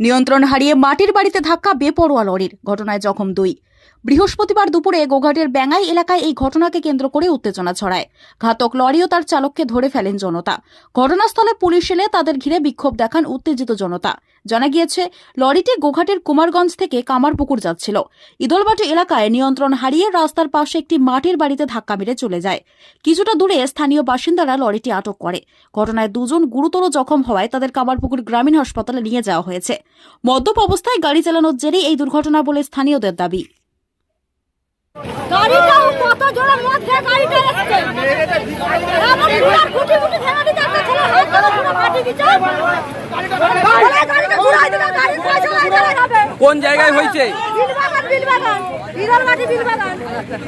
নিয়ন্ত্রণ হারিয়ে মাটির বাড়িতে ধাক্কা বেপরোয়া লরির। ঘটনায় জখম দুই। বৃহস্পতিবার দুপুরে গোঘাটের ব্যাঙ্গাই এলাকায় এই ঘটনাকে কেন্দ্র করে উত্তেজনা ছড়ায়। ঘাতক লরিও তার চালককে ধরে ফেলেন জনতা। ঘটনাস্থলে পুলিশ এলে তাদের ঘিরে বিক্ষোভ দেখান উত্তেজিত জনতা। জানা গিয়েছে, লরিটি গোঘাটের কুমারগঞ্জ থেকে কামারপুকুর যাচ্ছিল। ইদলবাটি এলাকায় নিয়ন্ত্রণ হারিয়ে রাস্তার পাশে একটি মাটির বাড়িতে ধাক্কা মেরে চলে যায়। কিছুটা দূরে স্থানীয় বাসিন্দারা লরিটি আটক করে। ঘটনায় দুজন গুরুতর জখম হওয়ায় তাদের কামারপুকুর গ্রামীণ হাসপাতালে নিয়ে যাওয়া হয়েছে। মদ্যপ অবস্থায় গাড়ি চালানোর জেরেই এই দুর্ঘটনা বলে স্থানীয়দের দাবি। গাড়িটা কত গাড়িটা এসছে এমন ভেঙে দিতে একটা ছেলে হাত ধরে পুরো দিচ্ছে। কোন জায়গায় হয়েছে?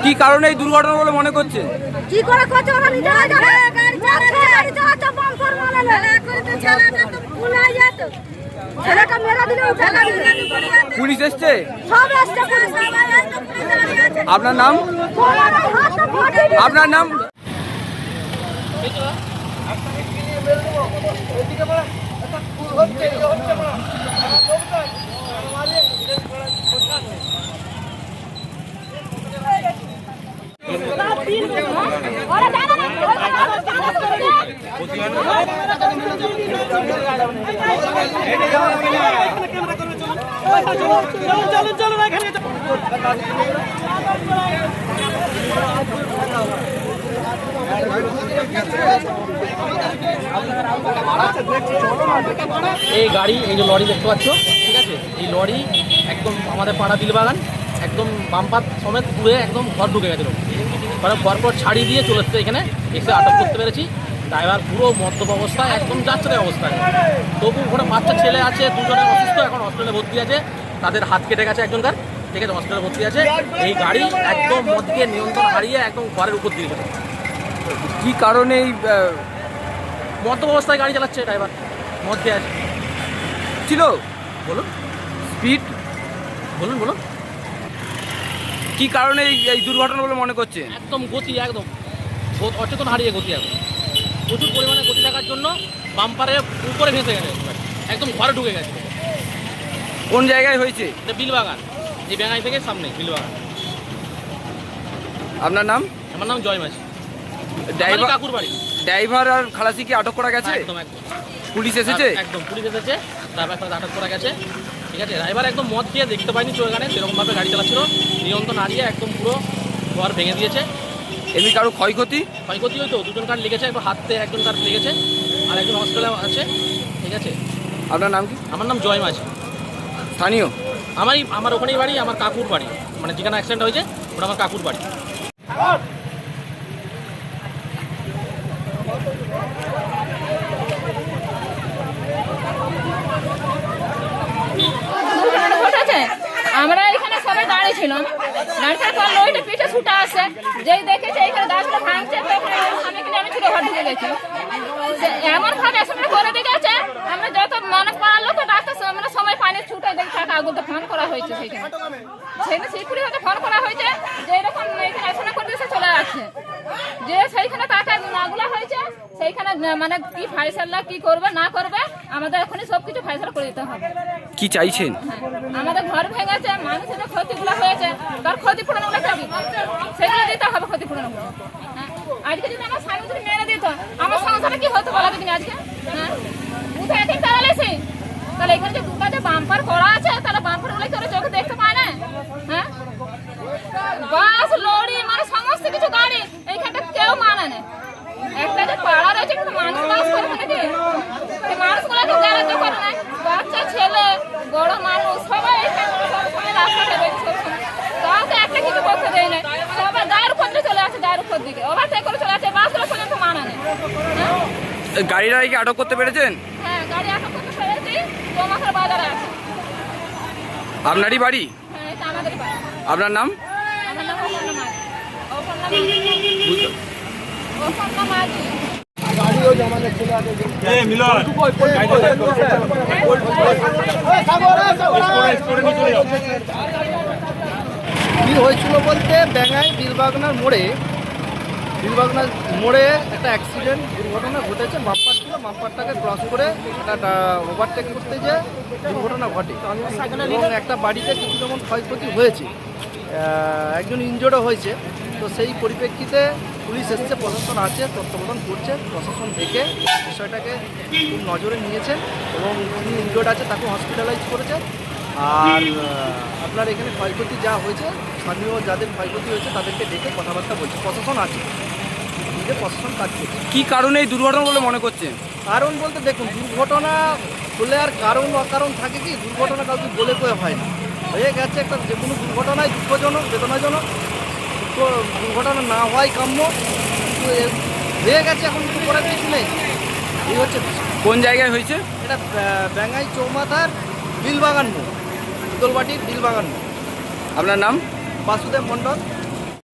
কি কারণে এই দুর্ঘটনা বলে মনে করছে? কি করে করছে ওরা নিজেরা জানে গাড়ি চালাচ্ছে গাড়ি চালাচ্ছে বাম্পার মানে না ছেলেটা তো ভুলাই যেত ছেলেটা মেরে দিলে পুলিশ এসছে সব এসছে আপনার নাম আপনার নাম ওরা না এই গাড়ি, এই যে লরি দেখতে পাচ্ছ, ঠিক আছে? এই লরি একদম আমাদের পাড়া বিলবাগান, একদম বাম্পার সমেত পুড়ে একদম ঘর ঢুকে গেছিল পরে ঘর পর ছাড়িয়ে দিয়ে চলে এখানে, এসে আটক করতে পেরেছি। ড্রাইভার পুরো মদ্যপ অবস্থায় একদম যাচ্ছে অবস্থায় তবু ওখানে বাচ্চা ছেলে আছে, দুজনে অসুস্থ, এখন হসপিটালে ভর্তি আছে। তাদের হাত কেটে গেছে একজনকার, ঠিক আছে হসপিটালে ভর্তি আছে। এই গাড়ি একদম মদকে নিয়ন্ত্রণ হারিয়ে একদম ঘরের উপর দিয়ে গেছে। কি কারণে এই মদ্যপ অবস্থায় গাড়ি চালাচ্ছে ড্রাইভার মদ খেয়ে আছে। ছিল, বলুন। স্পিড বলুন বলুন। কি কারণে এই দুর্ঘটনা বলে মনে করছে একদম গতি, একদম। অচেতন হারিয়ে গতি, একদম। প্রচুর পরিমাণে গতি থাকার জন্য বাম্পারের উপরে ভেসে গেছে একদম ঘরে ঢুকে গেছে। কোন জায়গায় হয়েছে? এটা বিলবাগান এই ব্যাঙাই থেকে সামনে বিলবাগান। আপনার নাম? আমার নাম জয় মাঝি ড্রাইভার কাকুর বাড়ি। ড্রাইভার আর খালাসি কি আটক করা গেছে? একদম একদম। পুলিশ এসেছে? একদম পুলিশ এসেছে। ড্রাইভার সাথে আটক করা গেছে। ঠিক আছে ড্রাইভার একদম মদ খেয়ে দেখতে পাইনি চলে গেলে সেরকমভাবে গাড়ি চালাচ্ছিল। নিয়ন্ত্রণ হারিয়ে একদম পুরো ঘর ভেঙে দিয়েছে। এমনি কারও ক্ষয়ক্ষতি? ক্ষয়ক্ষতি হয়তো দুজন কার লেগেছে একবার হাতে একজন কার লেগেছে আর একজন হসপিটালে আছে ঠিক আছে? আপনার নাম কি? আমার নাম জয় মাঝি। স্থানীয়? আমারই আমার ওখানেই বাড়ি আমার কাকুর বাড়ি। মানে যেখানে অ্যাক্সিডেন্ট হয়েছে ওটা আমার কাকুর বাড়ি। আমরা এখানে সবাই দাঁড়িয়ে ছিলাম। দাঁড়িয়ে পর ছুটে আছে। যেই দেখেছে এখানে গাছটা ভাঙছে তখন আমি আমি ছোটো ঘর ঢুকে গেছি এমন ভাবে আসলে করে দিয়ে গেছে আমরা যত মনে পারল লোক ডাক্তার আমরা সময় পানি ছুটে দেখি টাকা আগুনতে ফোন করা হয়েছে সেইখানে। সেখানে শিবপুরি হতে ফোন করা হয়েছে যে এরকম এখানে এখানে করে দিয়েছে, চলে আসছে। যে সেইখানে টাকা নাগুলা হয়েছে সেইখানে মানে কি ফাইসাল্লা কি করবে না করবে আমাদের এখনই সব কিছু ফাইসাল করে দিতে হবে। কি চাইছেন? আমাদের ঘর ভেঙেছে মানুষের যে ক্ষতিগুলো হয়েছে তার ক্ষতিপূরণ আমরা চাবি সেগুলো দিতে হবে ক্ষতিপূরণ হ্যাঁ আজকে যদি আমার স্বামী যদি মেরে দিত আমার সংসারে কি হতো বলা দেখিনি আজকে? হ্যাঁ উঠে একদিন দাঁড়ালেছি তাহলে এখানে যে দুটো যে বাম্পার করা আছে তাহলে বাম্পারগুলো কি ওরা চোখে দেখতে পায় না হ্যাঁ বাস লরি মানে সমস্ত কিছু গাড়ি এইখানটা কেউ মানে না একটা যে পাড়া রয়েছে কিন্তু মানুষ বাস করে নাকি সেই মানুষগুলোকে গ্যারেজ করে না বাচ্চা ছেলে বড় মানুষ সবাই এখানে সবসময় রাস্তাতে রয়েছে সবসময় কাউকে একটা কিছু করতে দেয় না সবাই গায়ের উপর দিয়ে চলে আসে গায়ের উপর দিকে ওভার টেক করে চলে আসে বাসগুলো পর্যন্ত মানা নেই হ্যাঁ গাড়িটা কি আটক করতে পেরেছেন? হ্যাঁ গাড়ি আটক করতে পেরেছি। তোমাকের বাজারে আছে। আপনারই বাড়ি? হ্যাঁ এটা বাড়ি। আপনার নাম? আমার অপর্ণা মাঝি। কি হয়েছিল বলতে ব্যাঙাই ব্যাঙ্গাই বিলবাগনার মোড়ে বিলবাগনার মোড়ে একটা অ্যাক্সিডেন্ট দুর্ঘটনা ঘটেছে। মাম্পার ছিল মাম্পারটাকে ক্রস করে একটা ওভারটেক করতে যে দুর্ঘটনা ঘটে। এবং একটা বাড়িতে কিছু যেমন ক্ষয়ক্ষতি হয়েছে একজন ইনজোর্ডও হয়েছে। তো সেই পরিপ্রেক্ষিতে পুলিশ এসছে, প্রশাসন আছে, তত্ত্বাবধান করছে, প্রশাসন দেখে বিষয়টাকে খুব নজরে নিয়েছেন এবং যিনি ইনজোর্ড আছে তাকে হসপিটালাইজ করেছে। আর আপনার এখানে ক্ষয়ক্ষতি যা হয়েছে, স্থানীয় যাদের ক্ষয়ক্ষতি হয়েছে তাদেরকে ডেকে কথাবার্তা বলছে। প্রশাসন আছে। নিজে প্রশাসন কাজ করছে কি কারণে এই দুর্ঘটনা বলে মনে করছেন? কারণ বলতে দেখুন দুর্ঘটনা হলে আর কারণ অকারণ থাকে কি দুর্ঘটনা কাউকে বলে কয়ে হয় না। হয়ে গেছে একটা যে কোনো দুর্ঘটনায় দুঃখজনক বেদনাজনক তো দুর্ঘটনা না হওয়াই কাম্য। কিন্তু এ- হয়ে গেছে এখন কিছু করার কিছু নেই। এই হচ্ছে বিষয়। কোন জায়গায় হয়েছে? এটা ব্যা- ব্যাঙ্গাই চৌমাথার বিলবাগান মোড় দোলবাটির বিলবাগান মোড়। আপনার নাম? বাসুদেব মণ্ডল।